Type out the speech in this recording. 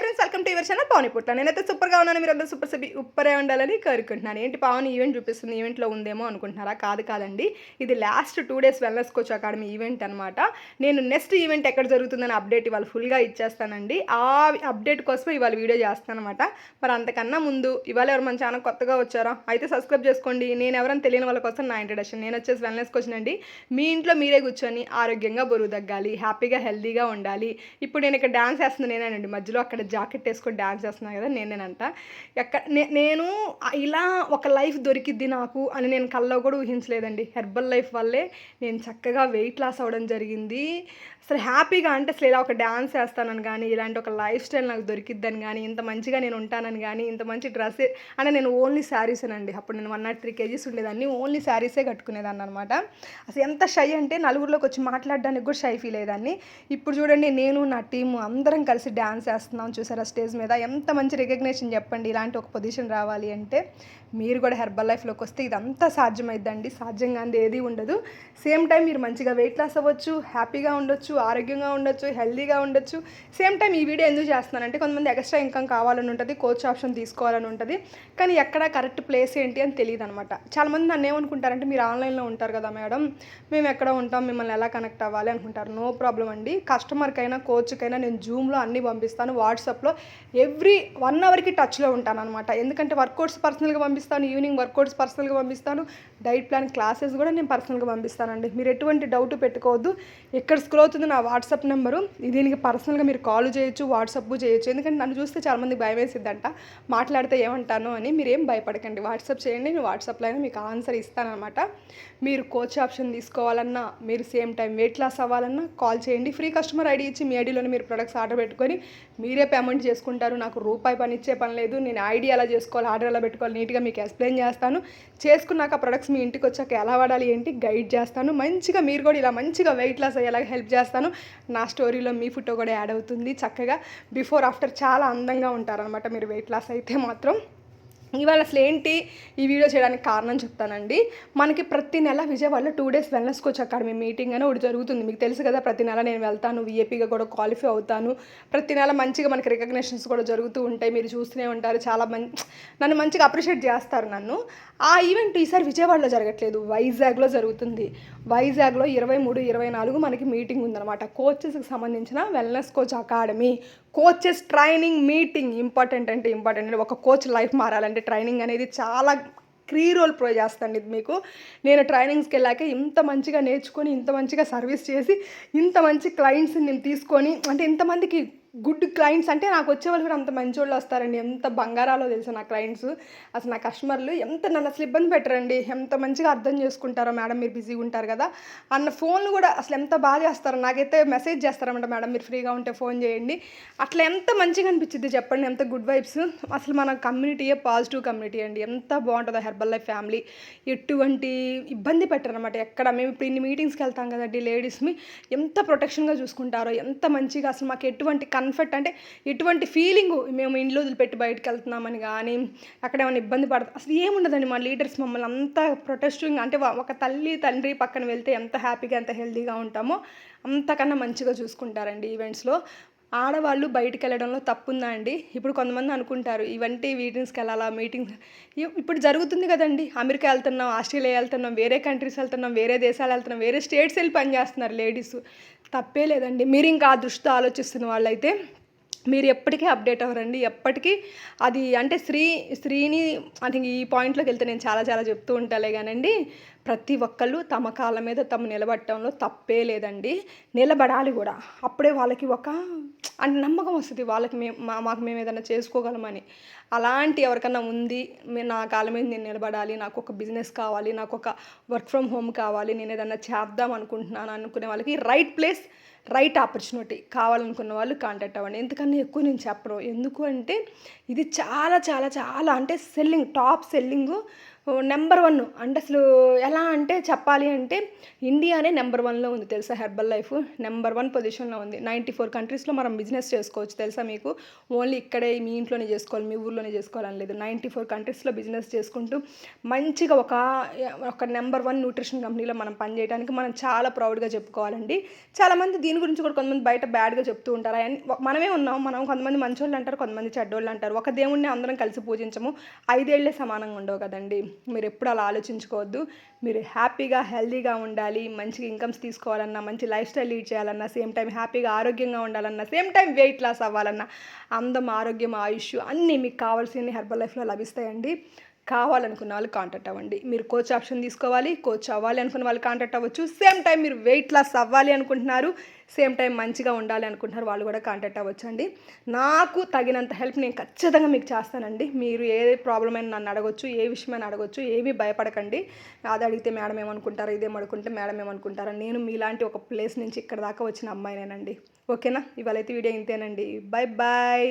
Friends welcome to your channel Pawan Putla నేనైతే సూపర్గా ఉన్నాను మీరు అందరూ సూపర్ సబి ఉప్పరే ఉండాలని కోరుకుంటున్నాను. ఏంటి పవన్ ఈవెంట్ చూపిస్తుంది ఈవెంట్లో ఉందేమో అనుకుంటున్నారా? కాదు కాదండి. ఇది last two days wellness coach academy event అనమాట నేను నెక్స్ట్ ఈవెంట్ ఎక్కడ జరుగుతుందని అప్డేట్ ఇవాళ ఫుల్గా ఇచ్చేస్తానండి. ఆ అప్డేట్ కోసమే ఇవాళ వీడియో చేస్తానమాట మరి అంతకన్నా ముందు ఇవాళ ఎవరు మన ఛానల్ కొత్తగా వచ్చారో అయితే సబ్స్క్రైబ్ చేసుకోండి. నేను ఎవరైనా తెలియని వాళ్ళ కోసం నా ఇంట్రడక్షన్ నేను వచ్చేసి వెల్నెస్ కోచ్ అండి మీ ఇంట్లో మీరే కూర్చొని ఆరోగ్యంగా బరువు తగ్గాలి హ్యాపీగా హెల్తీగా ఉండాలి. ఇప్పుడు నేను ఇక్కడ డాన్స్ వేస్తుంది నేనండి మధ్యలో అక్కడ జాకెట్ వేసుకొని డ్యాన్స్ చేస్తున్నాను కదా నేనేనంట. ఎక్కడ నే- నేను ఇలా ఒక లైఫ్ దొరికిద్ది నాకు అని నేను కల్లో కూడా ఊహించలేదండి. హెర్బల్ లైఫ్ వల్లే నేను చక్కగా వెయిట్ లాస్ అవ్వడం జరిగింది. అసలు హ్యాపీగా అంటే అసలు ఇలా ఒక డ్యాన్స్ వేస్తానని కానీ ఇలాంటి ఒక లైఫ్ స్టైల్ నాకు దొరికిద్దని కానీ ఇంత మంచిగా నేను ఉంటానని కానీ ఇంత మంచి డ్రెస్ అంటే నేను ఓన్లీ శారీసేనండి అప్పుడు నేను వన్ నాట్ త్రీ కేజీస్ ఉండేదాన్ని ఓన్లీ శారీసే కట్టుకునేదాన్ని అనమాట అసలు ఎంత షై అంటే నలుగురిలోకి వచ్చి మాట్లాడడానికి కూడా షై ఫీల్ అయ్యేదాన్ని. ఇప్పుడు చూడండి నేను నా టీము అందరం కలిసి డ్యాన్స్ వేస్తున్నాం. చూసారా స్టేజ్ మీద? ఎంత మంచి రికగ్నేషన్ చెప్పండి ఇలాంటి ఒక పొజిషన్ రావాలి అంటే. మీరు కూడా హెర్బల్ లైఫ్లోకి వస్తే ఇదంతా సాధ్యమైద్దండి. సాధ్యంగా అంది ఏది ఉండదు. సేమ్ టైం మీరు మంచిగా వెయిట్ లాస్ అవ్వచ్చు హ్యాపీగా ఉండొచ్చు ఆరోగ్యంగా ఉండొచ్చు హెల్దీగా ఉండొచ్చు. సేమ్ టైం ఈ వీడియో ఎందుకు చేస్తున్నానంటే కొంతమంది ఎక్స్ట్రా ఇన్కమ్ కావాలని ఉంటుంది కోచ్ ఆప్షన్ తీసుకోవాలని ఉంటుంది. కానీ ఎక్కడ కరెక్ట్ ప్లేస్ ఏంటి అని తెలియదు అనమాట చాలామంది నన్ను ఏమనుకుంటారంటే మీరు ఆన్లైన్లో ఉంటారు కదా మేడం మేము ఎక్కడ ఉంటాం మిమ్మల్ని ఎలా కనెక్ట్ అవ్వాలి అనుకుంటారు. నో ప్రాబ్లం అండి. కస్టమర్కైనా కోచ్కైనా నేను జూమ్లో అన్నీ పంపిస్తాను వాట్సాప్లో ఎవ్రీ వన్ అవర్కి టచ్లో ఉంటాను అనమాట ఎందుకంటే వర్కౌట్స్ పర్సనల్గా పంపిస్తాను ఈవినింగ్ వర్కౌట్స్ పర్సనల్గా పంపిస్తాను డైట్ ప్లాన్ క్లాసెస్ కూడా నేను పర్సనల్గా పంపిస్తానండి. మీరు ఎటువంటి డౌట్ పెట్టుకోవద్దు. ఎక్కడ స్క్రోల్ అవుతుంది నా వాట్సాప్ నెంబరు దీనికి పర్సనల్గా మీరు కాల్ చేయొచ్చు వాట్సాప్ చేయొచ్చు. ఎందుకంటే నన్ను చూస్తే చాలామంది భయం వేసిద్దంట మాట్లాడితే ఏమంటాను అని మీరు ఏం భయపడకండి. వాట్సాప్ చేయండి నేను వాట్సాప్లో అయినా మీకు ఆన్సర్ ఇస్తానమాట మీరు కోచ్ ఆప్షన్ తీసుకోవాలన్నా మీరు సేమ్ టైం వెయిట్ లాస్ అవ్వాలన్నా కాల్ చేయండి. ఫ్రీ కస్టమర్ ఐడి ఇచ్చి మీ ఐడిలోనే మీరు ప్రొడక్ట్స్ ఆర్డర్ పెట్టుకొని మీరే పేమెంట్ చేసుకుంటారు. నాకు రూపాయి పని ఇచ్చే పని లేదు. నేను ఐడి ఎలా చేసుకోవాలి ఆర్డర్ ఎలా పెట్టుకోవాలి నీట్గా మీకు ఎక్స్ప్లెయిన్ చేస్తాను. చేసుకున్నాక ప్రొడక్ట్స్ మీ ఇంటికి వచ్చాక ఎలా వాడాలి ఏంటి గైడ్ చేస్తాను. మంచిగా మీరు కూడా ఇలా మంచిగా వెయిట్ లాస్ అయ్యేలాగా హెల్ప్ చేస్తాను. నా స్టోరీలో మీ ఫోటో కూడా యాడ్ అవుతుంది చక్కగా. బిఫోర్ ఆఫ్టర్ చాలా అందంగా ఉంటారనమాట మీరు వెయిట్ లాస్ అయితే మాత్రం. ఇవాళ అసలు ఏంటి ఈ వీడియో చేయడానికి కారణం చెప్తానండి. మనకి ప్రతి నెల విజయవాడలో two days wellness coach academy meeting అని ఒకటి జరుగుతుంది. మీకు తెలుసు కదా ప్రతి నెల నేను వెళ్తాను విఏపీగా కూడా క్వాలిఫై అవుతాను. ప్రతి నెల మంచిగా మనకి రికగ్నేషన్స్ కూడా జరుగుతూ ఉంటాయి. మీరు చూస్తూనే ఉంటారు. చాలా మంచి నన్ను మంచిగా అప్రిషియేట్ చేస్తారు నన్ను. ఆ ఈవెంట్ ఈసారి విజయవాడలో జరగట్లేదు. వైజాగ్లో జరుగుతుంది. వైజాగ్లో ఇరవై మూడు ఇరవై నాలుగు మనకి మీటింగ్ ఉందన్నమాట. కోచెస్కి సంబంధించిన wellness coach academy coaches training meeting important అంటే ఇంపార్టెంట్ అంటే ఒక కోచ్ లైఫ్ మారాలంటే ట్రైనింగ్ అనేది చాలా క్రీ రోల్ ప్రో చేస్తాను ఇది మీకు. నేను ట్రైనింగ్స్కి వెళ్ళాక ఇంత మంచిగా నేర్చుకొని ఇంత మంచిగా సర్వీస్ చేసి ఇంత మంచి క్లయింట్స్ని నేను తీసుకొని అంటే ఇంతమందికి గుడ్ క్లయింట్స్ అంటే నాకు వచ్చే వాళ్ళు కూడా అంత మంచి వాళ్ళు వస్తారండి. ఎంత బంగారాలో తెలుసు నా క్లయింట్స్. అసలు నా కస్టమర్లు ఎంత నన్ను అసలు ఇబ్బంది పెట్టరండి. ఎంత మంచిగా అర్థం చేసుకుంటారో మేడం మీరు బిజీగా ఉంటారు కదా. అన్న ఫోన్లు కూడా అసలు ఎంత బాగా చేస్తారో నాకైతే మెసేజ్ చేస్తారన్నమాట మేడం మీరు ఫ్రీగా ఉంటే ఫోన్ చేయండి. అట్లా ఎంత మంచిగా అనిపించింది చెప్పండి ఎంత గుడ్ వైబ్స్. అసలు మన కమ్యూనిటీయే పాజిటివ్ కమ్యూనిటీ అండి. ఎంత బాగుంటుందో హెర్బల్ లైఫ్ ఫ్యామిలీ. ఎటువంటి ఇబ్బంది పెట్టరనమాట ఎక్కడ. మేము ఇప్పుడు ఇన్ని మీటింగ్స్కి వెళ్తాం కదండి లేడీస్ని. ఎంత ప్రొటెక్షన్గా చూసుకుంటారో ఎంత మంచిగా అసలు మాకు ఎటువంటి కన్ఫర్ట్ అంటే ఎటువంటి ఫీలింగ్ మేము ఇంట్లో వదిలిపెట్టి బయటకు వెళ్తున్నామని కానీ అక్కడ ఏమైనా ఇబ్బంది పడదు అసలు ఏముండదండి మా లీడర్స్ మమ్మల్ని అంత ప్రొటెస్టింగ్ అంటే ఒక తల్లి తండ్రి పక్కన వెళ్తే ఎంత హ్యాపీగా ఎంత హెల్తీగా ఉంటామో అంతకన్నా మంచిగా చూసుకుంటారండి ఈవెంట్స్లో ఆడవాళ్ళు బయటికి వెళ్ళడంలో తప్పుందా అండి? ఇప్పుడు కొంతమంది అనుకుంటారు ఇవంటి మీటింగ్స్కి వెళ్ళాలా? మీటింగ్స్ ఇప్పుడు జరుగుతుంది కదండి. అమెరికా వెళ్తున్నాం ఆస్ట్రేలియా వెళ్తున్నాం వేరే కంట్రీస్ వెళ్తున్నాం వేరే దేశాలు వెళ్తున్నాం వేరే స్టేట్స్ వెళ్ళి పని చేస్తున్నారు లేడీస్ తప్పే లేదండి. మీరు ఇంకా ఆ దృష్టితో ఆలోచిస్తున్న వాళ్ళైతే మీరు ఎప్పటికీ అప్డేట్ అవ్వరండి. ఎప్పటికీ అది అంటే స్త్రీ స్త్రీని అంటే ఈ పాయింట్లోకి వెళ్తే నేను చాలా చాలా చెప్తూ ఉంటాలే కానండి. ప్రతి ఒక్కళ్ళు తమ కాళ్ళ మీద తమ నిలబడటంలో తప్పే లేదండి. నిలబడాలి కూడా. అప్పుడే వాళ్ళకి ఒక అంటే నమ్మకం వస్తుంది. వాళ్ళకి మేము మా మాకు మేము ఏదైనా చేసుకోగలమని. అలాంటి ఎవరికన్నా ఉంది నా కాళ్ళ మీద నేను నిలబడాలి నాకు ఒక బిజినెస్ కావాలి నాకు ఒక వర్క్ ఫ్రమ్ హోమ్ కావాలి నేను ఏదైనా చేద్దాం అనుకుంటున్నాను అనుకునే వాళ్ళకి రైట్ ప్లేస్ రైట్ ఆపర్చునిటీ కావాలనుకున్న వాళ్ళు కాంటాక్ట్ అవ్వండి. ఎందుకన్నా ఎక్కువ నేను చెప్పను. ఎందుకు అంటే ఇది చాలా చాలా చాలా అంటే selling top selling number one. అంటే అసలు ఎలా అంటే చెప్పాలి అంటే ఇండియానే నెంబర్ వన్లో ఉంది తెలుసా హెర్బల్ లైఫ్? నెంబర్ వన్ పొజిషన్లో ఉంది. నైంటీ ఫోర్ కంట్రీస్లో మనం బిజినెస్ చేసుకోవచ్చు తెలుసా మీకు? ఓన్లీ ఇక్కడే మీ ఇంట్లోనే చేసుకోవాలి మీ ఊర్లోనే చేసుకోవాలని లేదు. నైంటీ ఫోర్ కంట్రీస్లో బిజినెస్ చేసుకుంటూ మంచిగా ఒక ఒక నెంబర్ వన్ న్యూట్రిషన్ కంపెనీలో మనం పనిచేయడానికి మనం చాలా ప్రౌడ్గా చెప్పుకోవాలండి. చాలామంది దీని గురించి కూడా కొంతమంది బయట బ్యాడ్గా చెప్తూ ఉంటారు. మనమే ఉన్నాం. మనం కొంతమంది మంచోళ్ళు అంటారు కొంతమంది చెడ్డోళ్ళు అంటారు. ఒక దేవుణ్ణి అందరం కలిసి పూజించము. ఐదేళ్ళే సమానంగా ఉండవు కదండి. మీరు ఎప్పుడు అలా ఆలోచించుకోవద్దు. మీరు హ్యాపీగా హెల్దీగా ఉండాలి మంచిగా ఇన్కమ్స్ తీసుకోవాలన్నా మంచి లైఫ్ స్టైల్ లీడ్ చేయాలన్నా సేమ్ టైం హ్యాపీగా ఆరోగ్యంగా ఉండాలన్నా సేమ్ టైం వెయిట్ లాస్ అవ్వాలన్నా అందం ఆరోగ్యం ఆయుష్ అన్నీ మీకు కావాల్సిన హెర్బల్ లైఫ్లో లభిస్తాయండి. కావాలనుకున్న వాళ్ళు కాంటాక్ట్ అవ్వండి. మీరు కోచ్ ఆప్షన్ తీసుకోవాలి కోచ్ అవ్వాలి అనుకున్న వాళ్ళు కాంటాక్ట్ అవ్వచ్చు. సేమ్ టైం మీరు వెయిట్ లాస్ అవ్వాలి అనుకుంటున్నారు సేమ్ టైం మంచిగా ఉండాలి అనుకుంటున్నారు వాళ్ళు కూడా కాంటాక్ట్ అవ్వచ్చు అండి నాకు తగినంత హెల్ప్ నేను ఖచ్చితంగా మీకు చేస్తానండి. మీరు ఏ ప్రాబ్లం అయినా నన్ను అడగొచ్చు ఏ విషయమైనా అడగొచ్చు ఏమీ భయపడకండి. అది అడిగితే మేడం ఏమనుకుంటారు ఇదేం అడుగుంటే మేడం ఏమనుకుంటారా నేను మీలాంటి ఒక ప్లేస్ నుంచి ఇక్కడ దాకా వచ్చిన అమ్మాయినేనండి. ఓకేనా? ఇవాళైతే వీడియో ఇంతేనండి. Bye bye